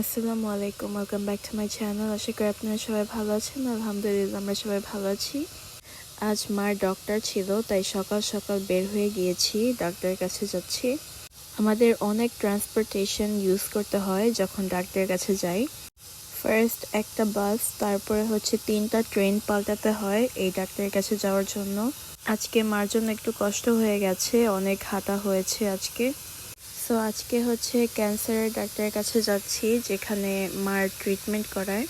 আসসালামু আলাইকুম welcome back to my channel আশা করি আপনারা সবাই ভালো আছেন। আলহামদুলিল্লাহ, আমরা সবাই ভালো আছি। আজ মার ডক্টর ছিল, তাই সকাল সকাল বের হয়ে গিয়েছি ডাক্তারের কাছে যাচ্ছি। আমাদের অনেক ট্রান্সপোর্টেশন ইউজ করতে হয় যখন ডাক্তারের কাছে যাই। ফার্স্ট একটা বাস তারপরে হচ্ছে তিনটা ট্রেন পাল্টাতে হয় এই ডাক্তারের কাছে যাওয়ার জন্য। আজকে মার জন্য একটু কষ্ট হয়ে গেছে, অনেক হাঁটা হয়েছে আজকে। সো আজকে হচ্ছে ক্যান্সারের ডাক্তারের কাছে যাচ্ছি, যেখানে মার ট্রিটমেন্ট করায়।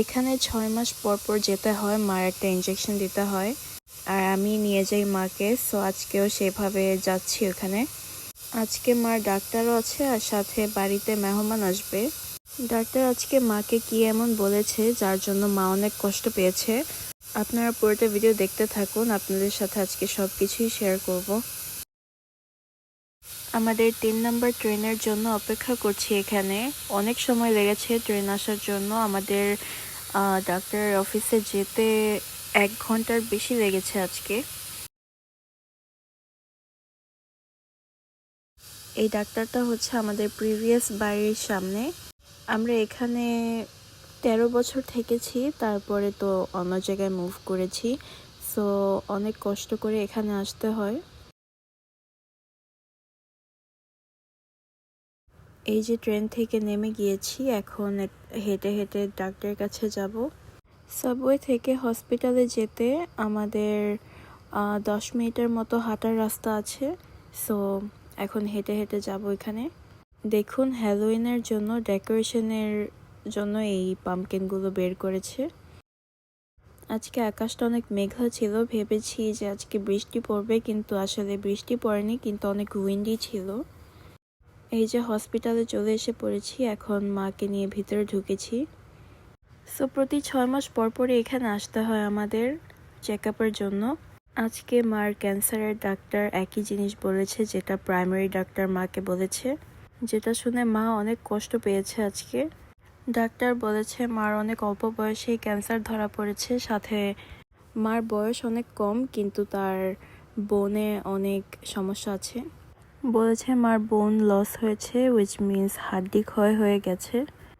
এখানে ছয় মাস পর পর যেতে হয়, মার একটা ইঞ্জেকশন দিতে হয়। আর আমি নিয়ে যাই মাকে সো আজকেও সেভাবে যাচ্ছি ওখানে। আজকে মার ডাক্তারও আছে আর সাথে বাড়িতে মেহমান আসবে। ডাক্তার আজকে মাকে কি এমন বলেছে, যার জন্য মা অনেক কষ্ট পেয়েছে? আপনারা পুরোটা ভিডিও দেখতে থাকুন, আপনাদের সাথে আজকে সব কিছুই শেয়ার করব। আমাদের তিন নম্বর ট্রেনের জন্য অপেক্ষা করছি এখানে। অনেক সময় লেগেছে ট্রেন আসার জন্য। আমাদের ডাক্তারের অফিসে যেতে এক ঘণ্টার বেশি লেগেছে আজকে। এই ডাক্তারটা হচ্ছে আমাদের প্রিভিয়াস বাড়ির সামনে। আমরা এখানে তেরো বছর থেকেছি, তারপরে তো অন্য জায়গায় মুভ করেছি। সো অনেক কষ্ট করে এখানে আসতে হয়। এই যে ট্রেন থেকে নেমে গিয়েছি, এখন হেঁটে হেঁটে ডাক্তারের কাছে যাব। সাবওয়ে থেকে হসপিটালে যেতে আমাদের দশ মিনিটের মতো হাঁটার রাস্তা আছে। সো, এখন হেঁটে হেঁটে যাব এখানে। দেখুন, হ্যালোইনের জন্য, ডেকোরেশনের জন্য এই পামকিনগুলো বের করেছে। আজকে আকাশটা অনেক মেঘলা ছিল, ভেবেছি যে আজকে বৃষ্টি পড়বে, কিন্তু আসলে বৃষ্টি পড়েনি, কিন্তু অনেক উইন্ডি ছিল। এই যে হসপিটালে চলে এসে পড়েছি, এখন মাকে নিয়ে ভিতরে ঢুকেছি। সো প্রতি ছয় মাস পর পরে এখানে আসতে হয় আমাদের চেক জন্য। আজকে মার ক্যান্সারের ডাক্তার একই জিনিস বলেছে, যেটা প্রাইমারি ডাক্তার মাকে বলেছে। যেটা শুনে মা অনেক কষ্ট পেয়েছে আজকে। ডাক্তার বলেছে, মার অনেক অল্প বয়সেই ক্যান্সার ধরা পড়েছে। সাথে মার বয়স অনেক কম, কিন্তু তার বনে অনেক সমস্যা আছে। বলেছে, মার বোন লস হয়েছে উইচ মিনস হাড্ডি ক্ষয় হয়ে গেছে।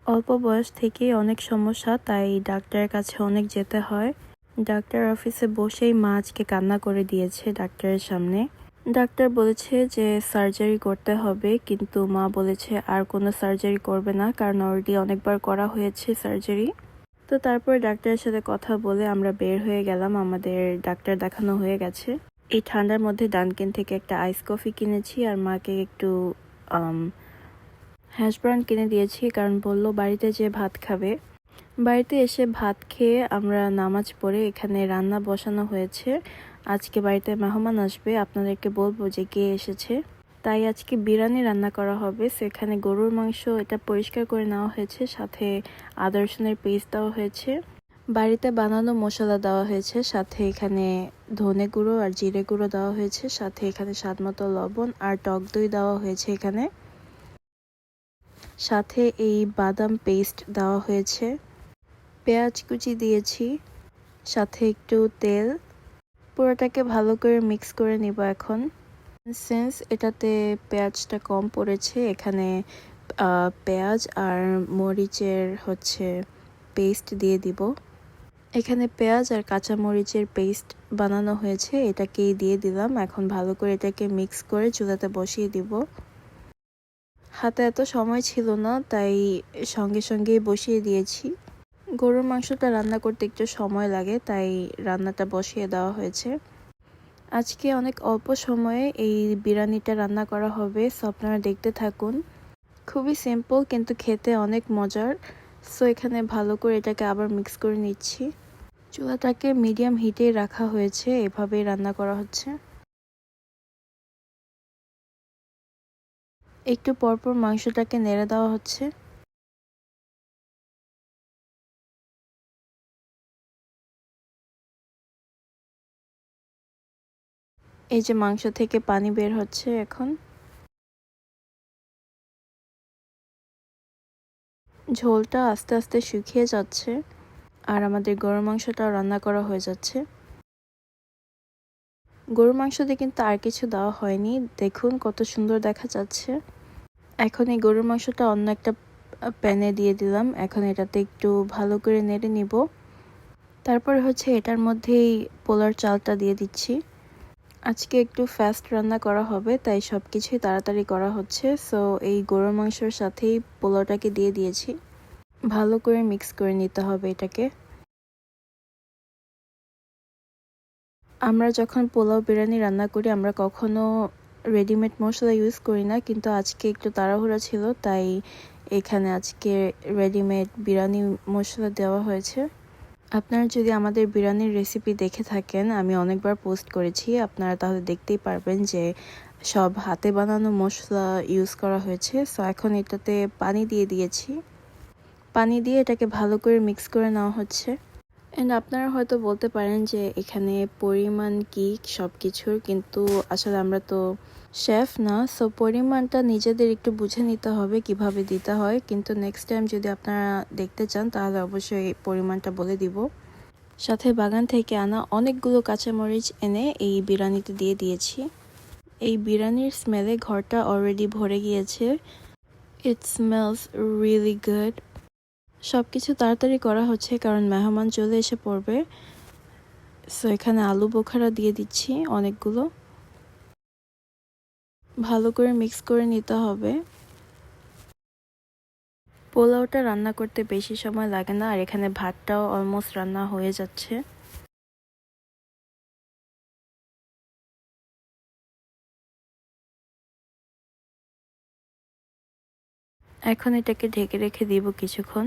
অল্প বয়স থেকেই অনেক সমস্যা, তাই ডাক্তারের কাছে অনেক যেতে হয়। ডাক্তার অফিসে বসেই মা আজকে কান্না করে দিয়েছে ডাক্তারের সামনে। ডাক্তার বলেছে যে, সার্জারি করতে হবে, কিন্তু মা বলেছে আর কোনো সার্জারি করবে না, কারণ অলরেডি অনেকবার করা হয়েছে সার্জারি। তো তারপরে ডাক্তারের সাথে কথা বলে আমরা বের হয়ে গেলাম, আমাদের ডাক্তার দেখানো হয়ে গেছে। এই ঠান্ডার মধ্যে ডানকেন থেকে একটা আইস কফি কিনেছি আর মাকে একটু হ্যাশ ব্রাউন কিনে দিয়েছি কারণ বলল বাড়িতে যে ভাত খাবে। বাড়িতে এসে ভাত খেয়ে আমরা নামাজ পড়ে এখানে রান্না বসানো হয়েছে। আজকে বাড়িতে মেহমান আসবে, আপনাদেরকে বলব যে কে এসেছে। তাই আজকে বিরিয়ানি রান্না করা হবে। সেখানে গরুর মাংস এটা পরিষ্কার করে নেওয়া হয়েছে, সাথে আদর্শনের পেস্ট দেওয়া হয়েছে। বাড়িতে বানানো মশলা দেওয়া হয়েছে, সাথে এখানে ধনে গুঁড়ো আর জিরে গুঁড়ো দেওয়া হয়েছে, সাথে এখানে স্বাদ মতো লবণ আর টক দই দেওয়া হয়েছে এখানে। সাথে এই বাদাম পেস্ট দেওয়া হয়েছে। পেঁয়াজ কুচি দিয়েছি, সাথে একটু তেল। পুরোটাকে ভালো করে মিক্স করে নিব এখন। সেন্স এটাতে পেঁয়াজটা কম পড়েছে, এখানে পেঁয়াজ আর মরিচের হচ্ছে পেস্ট দিয়ে দিব। এখানে পেঁয়াজ আর কাঁচামরিচের পেস্ট বানানো হয়েছে। এটাকেই দিয়ে দিলাম। এখন ভালো করে এটাকে মিক্স করে চুলাতে বসিয়ে দিব। হাতে এত সময় ছিল না, তাই সঙ্গে সঙ্গেই বসিয়ে দিয়েছি। গরুর মাংসটা রান্না করতে একটু সময় লাগে, তাই রান্নাটা বসিয়ে দেওয়া হয়েছে। আজকে অনেক অল্প সময়ে এই বিরিয়ানিটা রান্না করা হবে সো আপনারা দেখতে থাকুন। খুবই সিম্পল কিন্তু খেতে অনেক মজার। সো এখানে ভালো করে এটাকে আবার মিক্স করে নিচ্ছি। চুলাটাকে মিডিয়াম হিটে রাখা হয়েছে, এভাবেই রান্না করা হচ্ছে। একটু পরপর মাংসটাকে নেড়ে দেওয়া হচ্ছে। এই যে মাংস থেকে পানি বের হচ্ছে এখন। ঝোলটা আস্তে আস্তে শুকিয়ে যাচ্ছে। আর আমাদের গরুর মাংসটাও রান্না করা হয়ে যাচ্ছে। গরুর মাংসতে কিন্তু আর কিছু দেওয়া হয়নি। দেখুন কত সুন্দর দেখা যাচ্ছে। এখন এই গরুর মাংসটা অন্য একটা প্যানে দিয়ে দিলাম। এখন এটাতে একটু ভালো করে নেড়ে নিব। তারপরে হচ্ছে এটার মধ্যেই পোলার চালটা দিয়ে দিচ্ছি। আজকে একটু ফাস্ট রান্না করা হবে, তাই সব কিছুই তাড়াতাড়ি করা হচ্ছে। সো এই গরুর মাংসর সাথেই পোলাওটাকে দিয়ে দিয়েছি। ভালো করে মিক্স করে নিতে হবে এটাকে। আমরা যখন পোলাও বিরিয়ানি রান্না করি, আমরা কখনো রেডিমেড মশলা ইউজ করি না, কিন্তু আজকে একটু তাড়াহুড়া ছিল, তাই এখানে আজকে রেডিমেড বিরিয়ানি মশলা দেওয়া হয়েছে। আপনারা যদি আমাদের বিরিয়ানির রেসিপি দেখে থাকেন, আমি অনেকবার পোস্ট করেছি, আপনারা তাহলে দেখতেই পারবেন যে সব হাতে বানানো মশলা ইউজ করা হয়েছে। সো এখন এটাতে পানি দিয়ে দিয়েছি। পানি দিয়ে এটাকে ভালো করে মিক্স করে নেওয়া হচ্ছে। অ্যান্ড আপনারা হয়তো বলতে পারেন যে এখানে পরিমাণ কি সব কিছুর কিন্তু আসলে আমরা তো শেফ না সো পরিমাণটা নিজেদের একটু বুঝে নিতে হবে কীভাবে দিতে হয়। কিন্তু নেক্সট টাইম যদি আপনারা দেখতে চান, তাহলে অবশ্যই পরিমাণটা বলে দিব। সাথে বাগান থেকে আনা অনেকগুলো কাঁচামরিচ এনে এই বিরিয়ানিতে দিয়ে দিয়েছি। এই বিরিয়ানির স্মেলে ঘরটা অলরেডি ভরে গিয়েছে। ইট স্মেলস রিয়েলি গুড সব কিছু তাড়াতাড়ি করা হচ্ছে কারণ মেহমান চলে এসে পড়বে। সো এখানে আলু বোখারা দিয়ে দিচ্ছি অনেকগুলো। ভালো করে মিক্স করে নিতে হবে। পোলাওটা রান্না করতে বেশি সময় লাগে না, আর এখানে ভাতটাও অলমোস্ট রান্না হয়ে যাচ্ছে। এখন এটাকে ঢেকে রেখে দিব কিছুক্ষণ।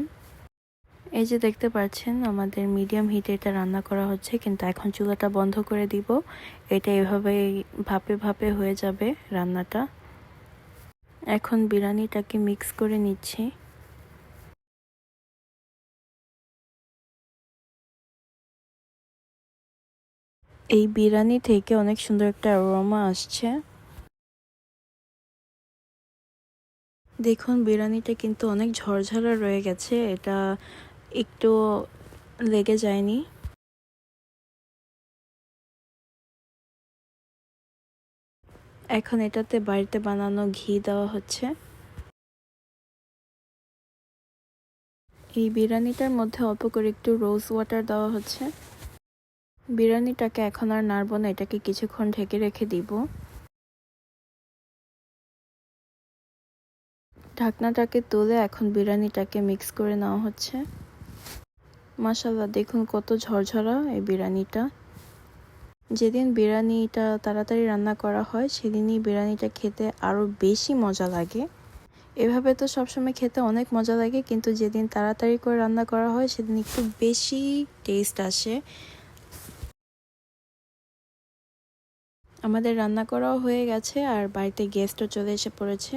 এই যে দেখতে পাচ্ছেন, আমাদের মিডিয়াম হিটে এটা রান্না করা হচ্ছে, কিন্তু এখন চুলাটা বন্ধ করে দিব। এটা এভাবেই ভাপে ভাপে হয়ে যাবে রান্নাটা। এখন বিরিয়ানিটাকে মিক্স করে নিচ্ছি। এই বিরিয়ানি থেকে অনেক সুন্দর একটা অ্যারোমা আসছে। দেখুন, বিরিয়ানিটা কিন্তু অনেক ঝরঝরা রয়ে গেছে। এটা একটু লেগে যায়নি। এখন এটাতে বাড়িতে বানানো ঘি দেওয়া হচ্ছে। এই বিরিয়ানিটার মধ্যে অল্প করে একটু রোজ ওয়াটার দেওয়া হচ্ছে। বিরিয়ানিটাকে এখন আর নাড়ব না, এটাকে কিছুক্ষণ ঢেকে রেখে দিব। ঢাকনাটাকে তুলে এখন বিরিয়ানিটাকে মিক্স করে নেওয়া হচ্ছে। মাসাল্লাহ দেখুন কত ঝরঝরা এই বিরিয়ানিটা। যেদিন বিরিয়ানিটা তাড়াতাড়ি রান্না করা হয়, সেদিনই বিরিয়ানিটা খেতে আরও বেশি মজা লাগে। এভাবে তো সবসময় খেতে অনেক মজা লাগে, কিন্তু যেদিন তাড়াতাড়ি করে রান্না করা হয়, সেদিন একটু বেশি টেস্ট আসে। আমাদের রান্না করাও হয়ে গেছে, আর বাড়িতে গেস্টও চলে এসে পড়েছে।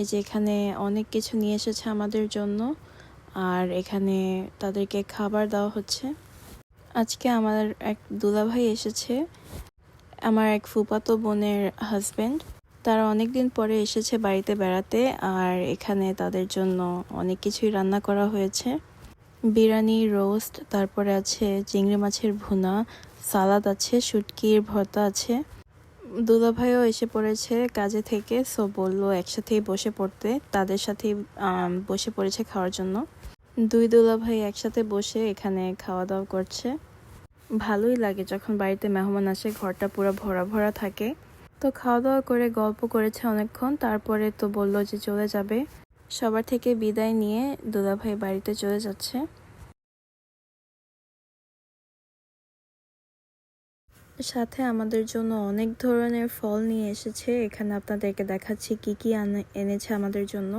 এই যে এখানে অনেক কিছু নিয়ে এসেছে আমাদের জন্য। আর এখানে তাদেরকে খাবার দেওয়া হচ্ছে। আজকে আমার এক দুলাভাই এসেছে। আমার এক ফুপাতো বোনের হাজব্যান্ড তারা অনেক দিন পরে এসেছে বাড়িতে বেড়াতে আর এখানে তাদের জন্য অনেক কিছুই রান্না করা হয়েছে। বিরিয়ানি রোস্ট তারপরে আছে চিংড়ি মাছের ভুনা, সালাদ আছে শুটকির ভর্তা আছে। দুলাভাইও এসে পড়েছে কাজে থেকে সো বলল একসাথেই বসে পড়তে, তাদের সাথেই বসে পড়েছে খাওয়ার জন্য। দুই দোলা ভাই একসাথে বসে এখানে খাওয়া দাওয়া করছে। ভালোই লাগে যখন বাড়িতে মেহমান আসে, ঘরটা পুরো ভরা ভরা থাকে। তো খাওয়া দাওয়া করে, গল্প করেছে অনেকক্ষণ, তারপরে তো বলল যে চলে যাবে। সবার থেকে বিদায় নিয়ে দুলাভাই বাড়িতে চলে যাচ্ছে। সাথে আমাদের জন্য অনেক ধরনের ফল নিয়ে এসেছে। এখানে আপনাদেরকে দেখাচ্ছি কি কি এনেছে আমাদের জন্য।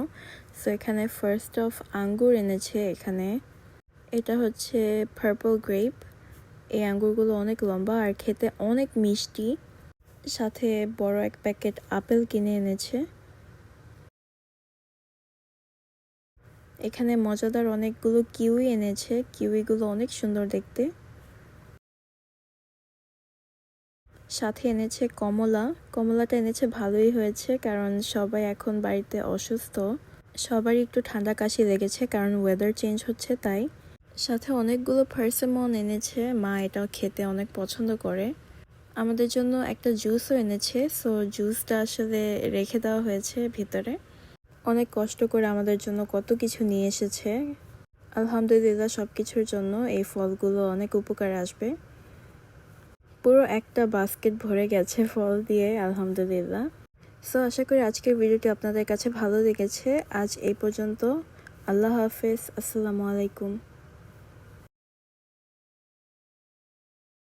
সো এখানে ফার্স্ট অফ আঙ্গুর এনেছে এখানে। এটা হচ্ছে পার্পল গ্রেপ এই আঙ্গুরগুলো অনেক লম্বা আর খেতে অনেক মিষ্টি। সাথে বড় এক প্যাকেট আপেল কিনে এনেছে। এখানে মজাদার অনেকগুলো কিউই এনেছে। কিউইগুলো অনেক সুন্দর দেখতে। সাথে এনেছে কমলা। কমলাটা এনেছে ভালোই হয়েছে কারণ সবাই এখন বাড়িতে অসুস্থ। সবারই একটু ঠান্ডা কাশি লেগেছে কারণ ওয়েদার চেঞ্জ হচ্ছে তাই। সাথে অনেকগুলো পার্সেমন এনেছে। মা এটাও খেতে অনেক পছন্দ করে। আমাদের জন্য একটা জুসও এনেছে সো জুসটা আসলে রেখে দেওয়া হয়েছে ভিতরে। অনেক কষ্ট করে আমাদের জন্য কত কিছু নিয়ে এসেছে। আলহামদুলিল্লাহ সব কিছুর জন্য এই ফলগুলো অনেক উপকারে আসবে। পুরো একটা বাস্কেট ভরে গেছে ফল দিয়ে, আলহামদুলিল্লাহ। সো আশা করি আজকের ভিডিওটি আপনাদের কাছে ভালো লেগেছে। আজ এই পর্যন্ত, আল্লাহ হাফেজ, আসসালামু আলাইকুম।